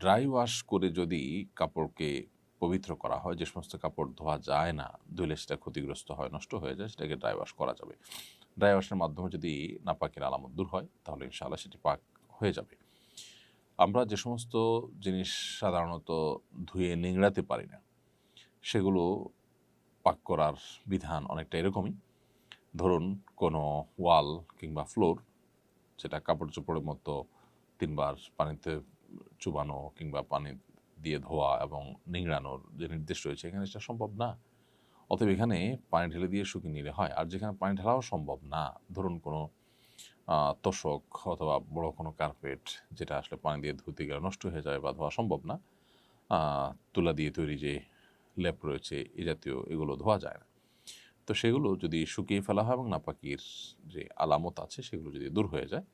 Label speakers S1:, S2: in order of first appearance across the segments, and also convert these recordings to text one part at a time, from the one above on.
S1: Dry wash করে যদি কাপড়কে পবিত্র করা হয়, যে সমস্ত কাপড় ধোয়া যায় না ধুলে সেটা ক্ষতিগ্রস্ত হয়, নষ্ট হয়ে যায়, সেটাকে ড্রাই ওয়াশ করা যাবে। ড্রাই ওয়াশের মাধ্যমে যদি নাপাকের আলামত দূর হয়, তাহলে ইনশাআল্লাহ সেটি পাক হয়ে যাবে। আমরা যে সমস্ত জিনিস সাধারণত ধুয়ে নিংড়াতে পারি না, সেগুলো পাক করার বিধান অনেকটা এরকমই। ধরুন, কোনো ওয়াল কিংবা ফ্লোর যেটা কাপড় চোপড়ের মতো তিনবার পানিতে চুবানো কিংবা পানি দিয়ে ধোয়া এবং নিংড়ানোর যে নির্দেশ রয়েছে, এখানে সেটা সম্ভব না। অতএব এখানে পানি ঢেলে দিয়ে শুকিয়ে নিলে হয়। আর যেখানে পানি ঢালাও সম্ভব না, ধরুন কোনো তোষক অথবা বড় কোনো কার্পেট যেটা আসলে পানি দিয়ে ধুতে গেলে নষ্ট হয়ে যায় বা ধোয়া সম্ভব না তুলা দিয়ে তৈরি যে লেপ রয়েছে, এ জাতীয় এগুলো ধোয়া যায় না। তো সেগুলো যদি শুকিয়ে ফেলা হয় এবং নাপাকির যে আলামত আছে, সেগুলো যদি দূর হয়ে যায়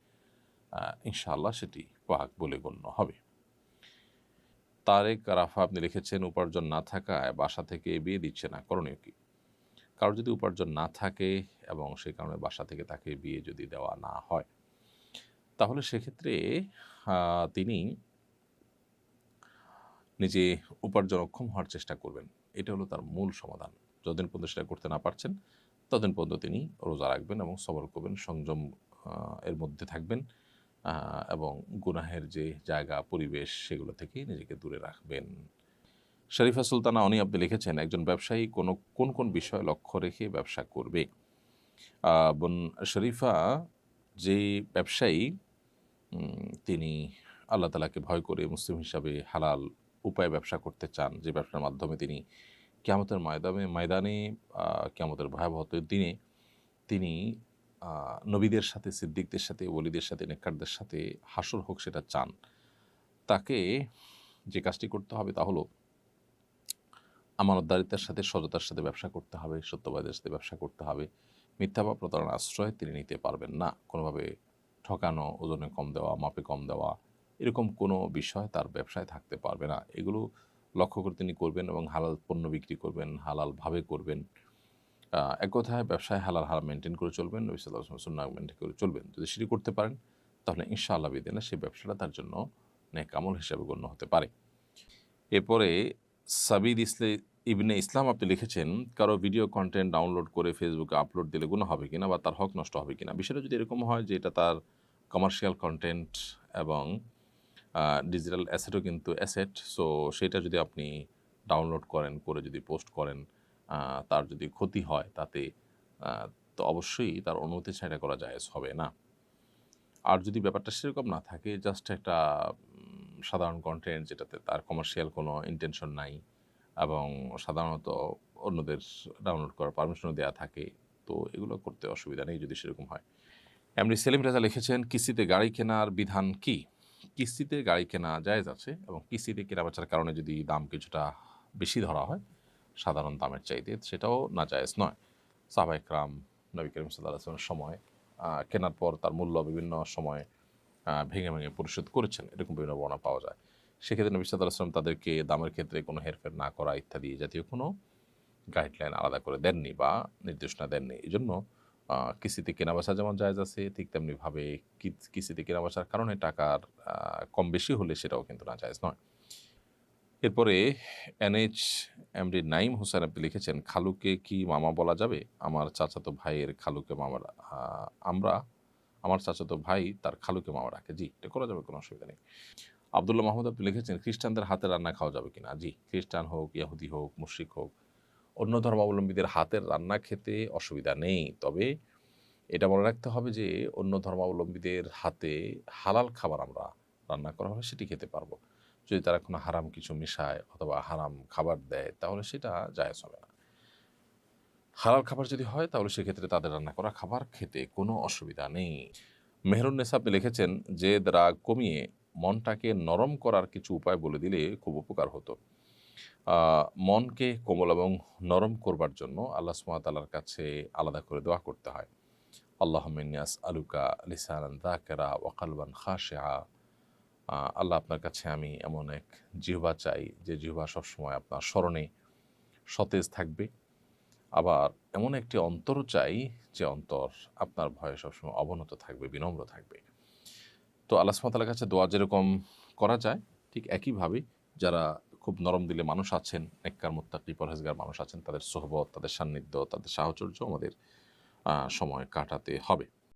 S1: ইনশাআল্লাহ সেটি পাক বলে গণ্য হবে। তারেক রাফা আপনি লিখেছেন, উপার্জন না থাকায় বাসা থেকে বিয়ে দিচ্ছে না। করণীয় কি? কারোর যদি উপার্জন না থাকে এবং সেই কারণে বাসা থেকে তাকে বিয়ে যদি দেওয়া না হয়, তাহলে সেক্ষেত্রে তিনি নিজে উপার্জন অক্ষম হওয়ার চেষ্টা করবেন। এটা হলো তার মূল সমাধান। যতদিন পর্যন্ত সেটা করতে না পারছেন, ততদিন পর্যন্ত তিনি রোজা রাখবেন এবং সবর করবেন, সংযম এর মধ্যে থাকবেন। এবং গুনাহের যে জায়গা, পরিবেশ, সেগুলো থেকে নিজেকে দূরে রাখবেন। শরীফা সুলতানা অনি আপনি লিখেছেন, একজন ব্যবসায়ী কোনো, কোন কোন বিষয় লক্ষ্য রেখে ব্যবসা করবে? বোন শরীফা, যে ব্যবসায়ী তিনি আল্লাহ তালাকে ভয় করে মুসলিম হিসাবে হালাল উপায়ে ব্যবসা করতে চান, যে ব্যবসার মাধ্যমে তিনি কেয়ামতের ময়দানে ময়দানে কেয়ামতের ভয়াবহত দিনে তিনি নবীদের সাথে, সিদ্দিকদের সাথে, ওলিদের সাথে, নেককারদের সাথে হাসর হোক সেটা চান। তাকে যে কাজটি করতে হবে তা হলো আমানতদারিতার সাথে, সততার সাথে ব্যবসা করতে হবে, সত্যবাদের সাথে ব্যবসা করতে হবে। মিথ্যা বা প্রতারণার আশ্রয় তিনি নিতে পারবেন না। কোনোভাবে ঠকানো, ওজনে কম দেওয়া, মাপে কম দেওয়া, এরকম কোনো বিষয় তার ব্যবসায় থাকতে পারবে না। এগুলো লক্ষ্য করে তিনি করবেন এবং হালাল পণ্য বিক্রি করবেন, হালালভাবে করবেন। এক কথায় ব্যবসায় হালাল হালাল মেনটেন করে চলবেন, নবী সাল্লাহ সুন্না মেনটেন করে চলবেন। যদি সেটি করতে পারেন, তাহলে ইনশাআল্লাহ বিদিনে সেই ব্যবসাটা তার জন্য নেক আমল হিসাবে গণ্য হতে পারে। এরপরে সাবিদ ইসলে, ইবনে ইসলাম আপনি লিখেছেন, কারও ভিডিও কন্টেন্ট ডাউনলোড করে ফেসবুকে আপলোড দিলে গুণ হবে কিনা বা তার হক নষ্ট হবে কিনা? বিষয়টা যদি এরকম হয় যে এটা তার কমার্শিয়াল কন্টেন্ট এবং ডিজিটাল অ্যাসেটও কিন্তু অ্যাসেট সো সেটা যদি আপনি ডাউনলোড করেন, করে যদি পোস্ট করেন তার যদি ক্ষতি হয়, তাতে তো অবশ্যই তার অনুমতি ছাড়া করা যায় হবে না। আর যদি ব্যাপারটা সেরকম না থাকে জাস্ট একটা সাধারণ কন্টেন্ট যেটাতে তার কমার্শিয়াল কোনো ইন্টেনশন নাই এবং সাধারণত অন্যদের ডাউনলোড করার পারমিশনও দেওয়া থাকে, তো এগুলো করতে অসুবিধা নেই যদি সেরকম হয়। এমনি সেলিম রাজা লিখেছেন, কিস্তিতে গাড়ি কেনার বিধান কি? কিস্তিতে গাড়ি কেনা জায়েজ আছে এবং কিস্তিতে কেনাবেচার কারণে যদি দাম কিছুটা বেশি ধরা হয় সাধারণ দামের চাইতে সেটাও না জায়েজ নয় সাহবাইকরাম নবী করিম সাল্লাহ আসলামের সময় কেনার পর তার মূল্য বিভিন্ন সময় ভেঙে ভেঙে পরিশোধ করেছেন। এরকম বিভিন্ন বর্ণনা পাওয়া যায়। সেক্ষেত্রে নবী আসলাম তাদেরকে দামের ক্ষেত্রে কোনো হেরফের না করা ইত্যাদি জাতীয় কোনো গাইডলাইন আলাদা করে দেননি বা নির্দেশনা দেননি। এই জন্য কিস্তিতে কেনাবেচা যেমন জায়জ আছে, ঠিক তেমনিভাবে কিস্তিতে কেনাবেচার কারণে টাকার কম বেশি হলে সেটাও কিন্তু না জায়জ নয়। এরপরে এনএইচ এমডি নাইম হোসেন আপনি লিখেছেন, খালুকে কি মামা বলা যাবে? আমার চাচাতো ভাইয়ের খালুকে মামা আমরা, আমার চাচাতো ভাই তার খালুকে মামা রাখে। জি, এটা করা যাবে, কোনো অসুবিধা নেই। আবদুল্লাহ মাহমুদ, আপনি লিখেছেন, খ্রিস্টানদের হাতে রান্না খাওয়া যাবে কিনা? জি, খ্রিস্টান হোক ইয়াহুদি হোক, মুশরিক হোক, অন্য ধর্মাবলম্বীদের হাতের রান্না খেতে অসুবিধা নেই। তবে এটা মনে রাখতে হবে যে, অন্য ধর্মাবলম্বীদের হাতে হালাল খাবার আমরা রান্না করা হবে সেটি খেতে পারব। যদি তারা কোনো হারাম কিছু মিশায় অথবা হারাম খাবার দেয়, তাহলে সেটা জায়েজ হবে না। হালাল খাবার যদি হয়, তাহলে সেক্ষেত্রে তাদের রান্না করা খাবার খেতে কোনো অসুবিধা নেই। মেহরুন্নেসা লিখেছেন, যে রাগ কমিয়ে মনটাকে নরম করার কিছু উপায় বলে দিলে খুব উপকার হতো। মনকে কোমল এবং নরম করবার জন্য আল্লাহ সুমাতালার কাছে আলাদা করে দোয়া করতে হয়। আল্লাহ মিনিয়াস আলুকা লিসান দাকেরা ওয়াকালবান খাশা আল্লাহ আপনার কাছে আমি এমন এক জিহ্বা চাই যে জিহ্বা সবসময় আপনার স্মরণে সতেজ থাকবে। আবার এমন একটি অন্তরও চাই যে অন্তর আপনার ভয়ে সবসময় অবনত থাকবে, বিনম্র থাকবে। তো আল্লাহ সুমাতালার কাছে দোয়া যেরকম করা যায়, ঠিক একইভাবে যারা খুব নরম দিলে মানুষ আছেন, নেককার, মোত্তাকি, পরহেজগার মানুষ আছেন, তাদের সোহবত, তাদের সান্নিধ্য, তাদের সাহচর্য আমাদের সময় কাটাতে হবে।